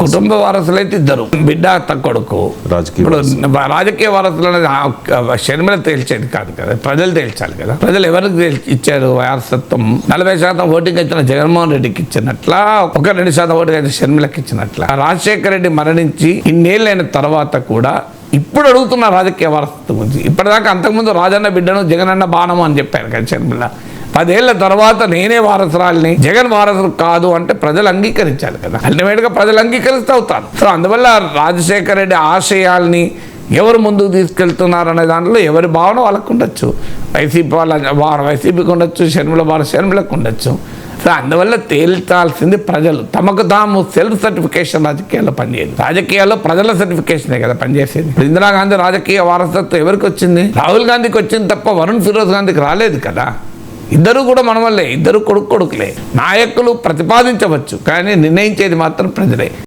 కుటుంబ వారసులు అయితే ఇద్దరు. బిడ్డ కొడుకు. రాజకీయ ఇప్పుడు రాజకీయ వారసులు అనేది షర్మిల తేల్చేది కాదు కదా. ప్రజలు తేల్చాలి కదా. ప్రజలు ఎవరికి ఇచ్చారు? వారసత్వం. నలభై శాతం ఓటింగ్ ఇచ్చిన జగన్మోహన్ రెడ్డికి ఇచ్చినట్ల ఒక రెండు శాతం ఓటింగ్ అయితే షర్మిలకి ఇచ్చినట్ల. రాజశేఖర రెడ్డి మరణించి ఇన్నేళ్ళైన తర్వాత కూడా ఇప్పుడు అడుగుతున్న రాజకీయ వారసత్వం గురించి. ఇప్పటిదాకా అంతకుముందు రాజన్న బిడ్డను జగనన్న బాణము అని చెప్పారు కదా షర్మిల. పదేళ్ళ తర్వాత నేనే వారసురాలిని. జగన్ వారసులు కాదు అంటే ప్రజలు అంగీకరించాలి కదా. అల్టిమేట్గా ప్రజలు అంగీకరిస్తూ అవుతారు సో అందువల్ల రాజశేఖర రెడ్డి ఆశయాల్ని ఎవరు ముందుకు తీసుకెళ్తున్నారు అనే దాంట్లో ఎవరి భావన వాళ్ళకు ఉండొచ్చు. వైసీపీ వాళ్ళ వారు వైసీపీకి ఉండొచ్చు షర్మిల వారు షర్మిలకు ఉండొచ్చు. సో అందువల్ల తేల్చాల్సింది ప్రజలు. తమకు తాము సెల్ఫ్ సర్టిఫికేషన్ రాజకీయాల్లో పనిచేయదు. రాజకీయాల్లో ప్రజల సర్టిఫికేషనే కదా పనిచేసేది. ఇందిరాగాంధీ రాజకీయ వారసత్వం ఎవరికి వచ్చింది? రాహుల్ గాంధీకి వచ్చింది తప్ప వరుణ్ ఫిరోజ్ గాంధీకి రాలేదు కదా. ఇద్దరు కూడా మనవల్లే ఇద్దరు కొడుకు కొడుకులే. నాయకులు ప్రతిపాదించవచ్చు కానీ నిర్ణయించేది మాత్రం ప్రజలే.